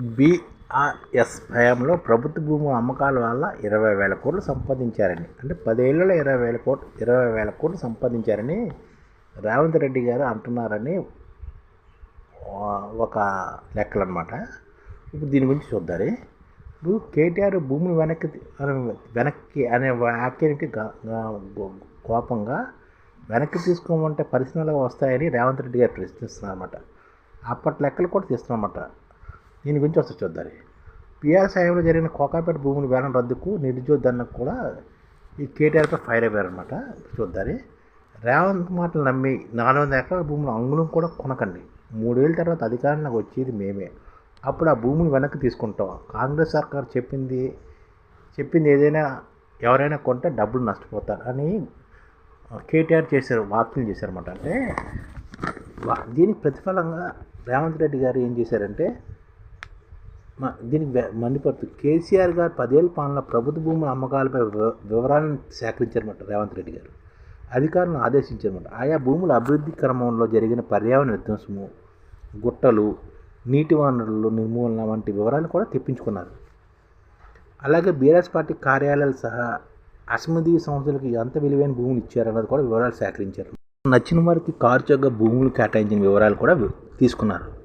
BRS హయాంలో ప్రభుత్వ భూముల అమ్మకాల వల్ల ఇరవై వేల కోట్లు సంపాదించారని అంటే పదేళ్ళలో ఇరవై వేల కోట్లు ఇరవై వేల కోట్లు సంపాదించారని రేవంత్ రెడ్డి గారు అంటున్నారని ఒక లెక్కలు అనమాట ఇప్పుడు దీని గురించి చూద్దాం ఇప్పుడు కేటీఆర్ భూమిని వెనక్కి వెనక్కి అనే వాక్యానికి కోపంగా వెనక్కి తీసుకోమంటే పరిశ్రమలు వస్తాయని రేవంత్ రెడ్డి గారు ప్రశ్నిస్తున్నారు అనమాట అప్పటి లెక్కలు కూడా తీస్తున్నారన్నమాట. దీని గురించి వస్తే చూద్దాం. పిఆర్ సాయంలో జరిగిన కోకాపేట భూముల వేలం రద్దుకు నిరుద్యోగ కూడా ఈ కేటీఆర్పై ఫైర్ అయ్యారనమాట చూద్దాం. రేవంత్ మాటలు నమ్మి నాలుగు వందల ఎకరాల భూములు అంగుళం కూడా కొనకండి. మూడేళ్ళ తర్వాత అధికారంలోకి వచ్చేది మేమే. అప్పుడు ఆ భూములు వెనక్కి తీసుకుంటాం. కాంగ్రెస్ సర్కార్ చెప్పింది చెప్పింది ఏదైనా ఎవరైనా కొంటే డబ్బులు నష్టపోతారు అని కేటీఆర్ చేశారు వాక్యం చేశారన్నమాట. అంటే దీనికి ప్రతిఫలంగా రేవంత్ రెడ్డి గారు ఏం చేశారంటే దీనికి వె- మండిపడుతూ కేసీఆర్ గారు పదేళ్ళ పాలన ప్రభుత్వ భూముల అమ్మకాలపై వివ- వివరాలను సేకరించారన్నమాట రేవంత్ రెడ్డి గారు. అధికారులను ఆదేశించారన్నమాట. ఆయా భూముల అభివృద్ధి క్రమంలో జరిగిన పర్యావరణ విధ్వంసము గుట్టలు నీటి వనరులు నిర్మూలన వంటి వివరాలు కూడా తెప్పించుకున్నారు. అలాగే బీఆర్ఎస్ పార్టీ కార్యాలయాలు సహా అసమధీయ సంస్థలకు ఎంత విలువైన భూములు ఇచ్చారన్నది కూడా వివరాలు సేకరించారు. నచ్చిన వారికి కారు చొగ్గ భూములు కేటాయించిన వివరాలు కూడా తీసుకున్నారు.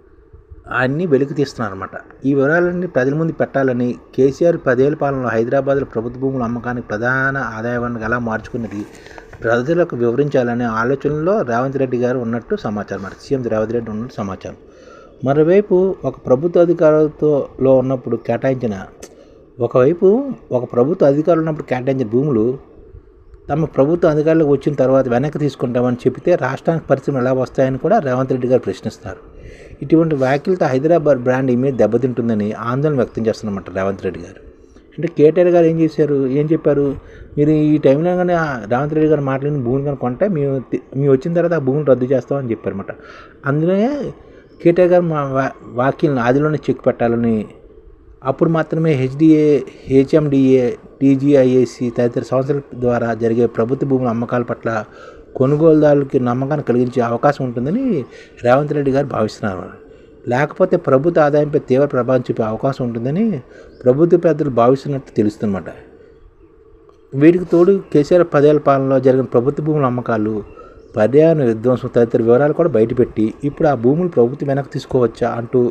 అన్నీ వెలికి తీస్తున్నారు అనమాట ఈ వివరాలన్నీ ప్రజల ముందు పెట్టాలని కేసీఆర్ పదేళ్ళ పాలనలో హైదరాబాద్లో ప్రభుత్వ భూముల అమ్మకానికి ప్రధాన ఆదాయ వనరుగా ఎలా మార్చుకున్నది ప్రజలకు వివరించాలనే ఆలోచనలో రేవంత్ రెడ్డి గారు ఉన్నట్టు సమాచారం. మరి సీఎం రేవంత్ రెడ్డి ఉన్నట్టు సమాచారం. మరోవైపు ఒక ప్రభుత్వ అధికారులతో ఉన్నప్పుడు కేటాయించిన ఒకవైపు ఒక ప్రభుత్వ అధికారులు ఉన్నప్పుడు కేటాయించిన భూములు తమ ప్రభుత్వ అధికారులకు వచ్చిన తర్వాత వెనక్కి తీసుకుంటామని చెబితే రాష్ట్రానికి పరిస్థితులు ఎలా వస్తాయని కూడా రేవంత్ రెడ్డి గారు ప్రశ్నిస్తారు. ఇటువంటి వ్యాఖ్యలతో హైదరాబాద్ బ్రాండ్ ఇమేజ్ దెబ్బతింటుందని ఆందోళన వ్యక్తం చేస్తున్నమాట రేవంత్ రెడ్డి గారు. అంటే కేటీఆర్ గారు ఏం చేశారు? ఏం చెప్పారు? మీరు ఈ టైంలో కానీ ఆ రేవంత్ రెడ్డి గారు మాట్లాడిన భూమిని కానీ కొంటే మేము మేము వచ్చిన తర్వాత ఆ భూమిని రద్దు చేస్తామని చెప్పారన్నమాట. అందులోనే కేటీఆర్ గారు మా వాక్యాలను ఆదిలోనే చెక్ పెట్టాలని అప్పుడు మాత్రమే హెచ్డిఏ హెచ్ఎండిఏ టీజీఐఏసి తదితర సంస్థల ద్వారా జరిగే ప్రభుత్వ భూముల అమ్మకాల పట్ల కొనుగోలుదారులకి నమ్మకాన్ని కలిగించే అవకాశం ఉంటుందని రేవంత్ రెడ్డి గారు భావిస్తున్నారు. లేకపోతే ప్రభుత్వ ఆదాయంపై తీవ్ర ప్రభావం చూపే అవకాశం ఉంటుందని ప్రభుత్వ పెద్దలు భావిస్తున్నట్టు తెలుస్తుందన్నమాట. వీటికి తోడు కేసీఆర్ పదేళ్ళ పాలనలో జరిగిన ప్రభుత్వ భూముల అమ్మకాలు పర్యావరణ విధ్వంసం తదితర వివరాలు కూడా బయటపెట్టి ఇప్పుడు ఆ భూములు ప్రభుత్వం వెనక్కి తీసుకోవచ్చా అంటూ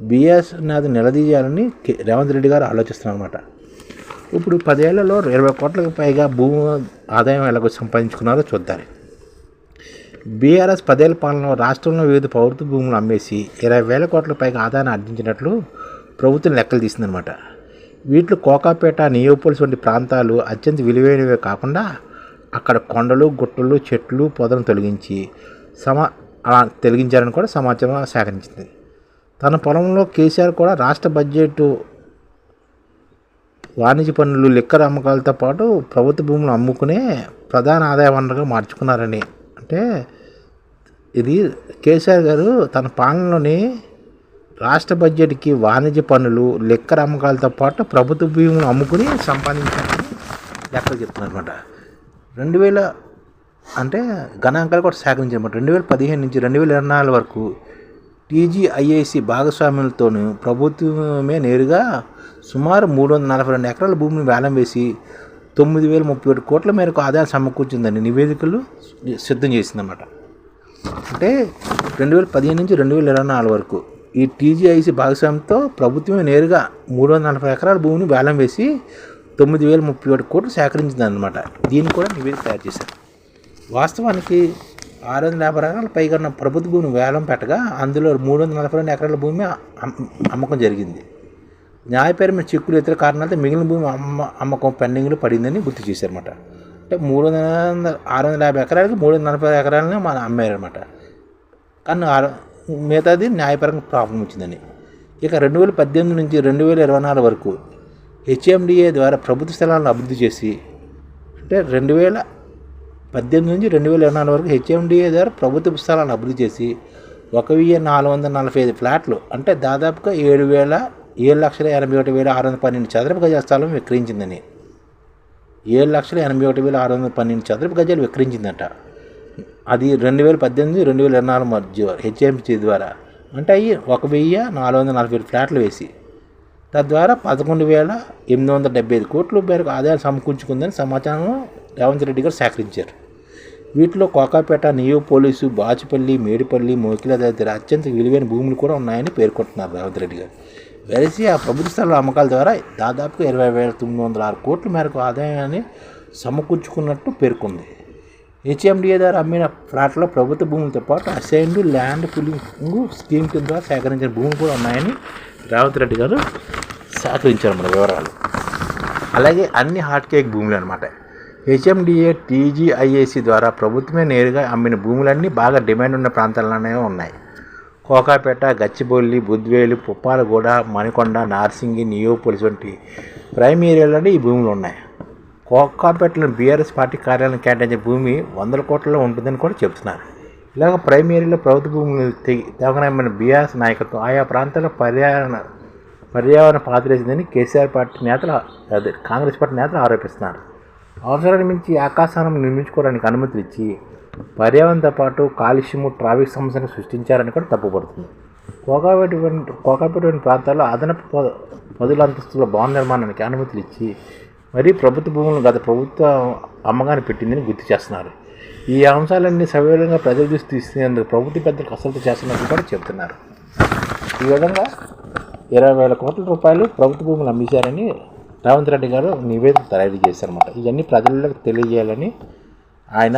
బీఎస్ నాది నిలదీయాలని రేవంత్ రెడ్డి గారు ఆలోచిస్తున్నారన్నమాట. ఇప్పుడు పదేళ్ళలో ఇరవై కోట్లకు పైగా భూమి ఆదాయం ఎలాగో సంపాదించుకున్నారో చూద్దాం. బీఆర్ఎస్ పదేళ్ళ పాలనలో రాష్ట్రంలో వివిధ ప్రభుత్వ భూములు అమ్మేసి ఇరవై వేల కోట్ల పైగా ఆదాయాన్ని ఆర్జించినట్లు ప్రభుత్వం లెక్కలు తీసిందనమాట వీటిలో కోకాపేట నియోపోలిస్ వంటి ప్రాంతాలు అత్యంత విలువైనవే కాకుండా అక్కడ కొండలు గుట్టలు చెట్లు పొదలను తొలగించి సమా అలా తొలగించారని కూడా సమాచారం సేకరించింది. తన పొలంలో కేసీఆర్ కూడా రాష్ట్ర బడ్జెట్ వాణిజ్య పనులు లిక్కర్ అమ్మకాలతో పాటు ప్రభుత్వ భూములు అమ్ముకునే ప్రధాన ఆదాయ వనరుగా మార్చుకున్నారని అంటే ఇది కేసీఆర్ గారు తన పాలనలోని రాష్ట్ర బడ్జెట్కి వాణిజ్య పనులు లిక్కర్ అమ్మకాలతో పాటు ప్రభుత్వ భూములు అమ్ముకుని సంపాదించారని లెక్కలు చెప్తున్నారు అనమాట రెండు వేల అంటే గణాంకాలు కూడా సేకరించారన్నమాట. రెండు వేల పదిహేను నుంచి రెండు వేల ఇరవై నాలుగు వరకు టీజీఐఏసి భాగస్వాములతోనూ ప్రభుత్వమే నేరుగా సుమారు మూడు వందల నలభై రెండు ఎకరాల భూమిని వేలం వేసి తొమ్మిది వేల ముప్పై ఏడు కోట్ల మేరకు ఆదాయం సమకూర్చిందని నివేదికలు సిద్ధం చేసిందన్నమాట. అంటే రెండు వేల పదిహేను నుంచి రెండు వేల ఇరవై నాలుగు వరకు ఈ టీజీఐసి భాగస్వామ్యంతో ప్రభుత్వమే నేరుగా మూడు వందల నలభై ఎకరాల భూమిని వేలం వేసి తొమ్మిది వేల ముప్పై ఒకటి కోట్లు సేకరించిందన్నమాట. దీన్ని కూడా నివేదిక తయారు చేశారు. వాస్తవానికి ఆరు వందల యాభై ఎకరాల పైగా ఉన్న ప్రభుత్వ భూమిని వేలం పెట్టగా అందులో మూడు వందల నలభై రెండు ఎకరాల భూమి అమ్మకం జరిగింది. న్యాయపరమైన చిక్కులు ఇతర కారణాలతో మిగిలిన భూమి అమ్మ అమ్మకం పెండింగ్లో పడిందని గుర్తు చేశారన్నమాట. అంటే మూడు వందల ఆరు వందల యాభై ఎకరాలకి మూడు వందల నలభై ఎకరాలని మనం అమ్మారనమాట కానీ ఆరు మిగతాది న్యాయపరంగా ప్రాబ్లం వచ్చిందని. ఇక రెండు వేల పద్దెనిమిది నుంచి రెండు వేల ఇరవై నాలుగు వరకు హెచ్ఎండిఏ ద్వారా ప్రభుత్వ స్థలాలను అభివృద్ధి చేసి అంటే రెండు వేల పద్దెనిమిది నుంచి రెండు వేల ఇరవై నాలుగు వరకు హెచ్ఎండిఏ ద్వారా ప్రభుత్వ స్థలాలను అభివృద్ధి చేసి ఒక వెయ్యి నాలుగు వందల నలభై ఐదు ఫ్లాట్లు అంటే దాదాపుగా ఏడు వేల ఏడు లక్షల ఎనభై ఒకటి వేల ఆరు వందల పన్నెండు చదరపు గజాల స్థలం విక్రయించిందని. ఏడు లక్షల ఎనభై ఒకటి వేల ఆరు వందల పన్నెండు చదరపు గజాలు విక్రయించిందట. అది రెండు వేల పద్దెనిమిది రెండు వేల ఇరవై నాలుగు మధ్య హెచ్ఎంసీ ద్వారా. అంటే అవి ఒక వెయ్యి నాలుగు వందల నలభై ఏడు ఫ్లాట్లు వేసి తద్వారా పదకొండు వేల ఎనిమిది వందల డెబ్బై ఐదు కోట్ల మేరకు ఆదాయం సమకూర్చుకుందని సమాచారం రేవంత్ రెడ్డి గారు సేకరించారు. వీటిలో కోకాపేట నియో పోలీసు బాచుపల్లి మేడిపల్లి మోకిల తదితర అత్యంత విలువైన భూములు కూడా ఉన్నాయని పేర్కొంటున్నారు రేవంత్ రెడ్డి గారు. వెరసి ఆ ప్రభుత్వ స్థలాల అమ్మకాల ద్వారా దాదాపుగా ఇరవై వేల తొమ్మిది వందల ఆరు కోట్ల మేరకు ఆదాయాన్ని సమకూర్చుకున్నట్టు పేర్కొంది. హెచ్ఎండిఏ ద్వారా అమ్మిన ఫ్లాట్లో ప్రభుత్వ భూములతో పాటు అసైన్డ్ ల్యాండ్ ఫిల్లింగ్ స్కీమ్ కింద సేకరించిన భూములు కూడా ఉన్నాయని రేవంత్ రెడ్డి గారు సేకరించారు మన వివరాలు. అలాగే అన్ని హాట్ కేక్ భూములు అనమాట హెచ్ఎండిఏ టీజీఐఏసీ ద్వారా ప్రభుత్వమే నేరుగా అమ్మిన భూములన్నీ బాగా డిమాండ్ ఉన్న ప్రాంతాల్లోనే ఉన్నాయి. కోకాపేట గచ్చిబౌలి బుద్వేలు పుప్పాలగూడ మణికొండ నార్సింగి నియోపోలిస్ వంటి ప్రైమ్ ఏరియాలోనే ఈ భూములు ఉన్నాయి. కోకాపేటలో బీఆర్ఎస్ పార్టీ కార్యాలయం కేటాయించే భూమి వందల కోట్లలో ఉంటుందని కూడా చెబుతున్నారు. ఇలాగ ప్రైమ్ ఏరియాలో ప్రభుత్వ భూములు తెగి తెగనమైన బీఆర్ఎస్ నాయకత్వం ఆయా ప్రాంతాల్లో పర్యావరణ పర్యావరణ పాత్రేసిందని కేసీఆర్ పార్టీ నేతలు అదే కాంగ్రెస్ పార్టీ నేతలు ఆరోపిస్తున్నారు. అవసరాన్ని మించి ఆకాశానం నిర్మించుకోవడానికి అనుమతులు ఇచ్చి పర్యావరణంతో పాటు కాలుష్యము ట్రాఫిక్ సమస్యను సృష్టించారని కూడా తప్పుపడుతుంది. కోకాపేట వంటి- కోకాపేట వంటి ప్రాంతాల్లో అదనపు ప- పదుల అంతస్తుల భవన నిర్మాణానికి అనుమతులు ఇచ్చి మరీ ప్రభుత్వ భూములను గత ప్రభుత్వ అమ్మగాన్ని పెట్టిందని గుర్తు చేస్తున్నారు. ఈ అంశాలన్నీ సవివరంగా ప్రజల దృష్టి తీసుకునేందుకు ప్రభుత్వ పెద్దలు కసరత్తు చేస్తున్నట్లు కూడా చెబుతున్నారు. ఈ విధంగా ఇరవై వేల కోట్ల రూపాయలు ప్రభుత్వ భూములు అమ్మేశారని రేవంత్ రెడ్డి గారు నివేదిక తయారు చేశారన్నమాట. ఇవన్నీ ప్రజలకు తెలియజేయాలని ఆయన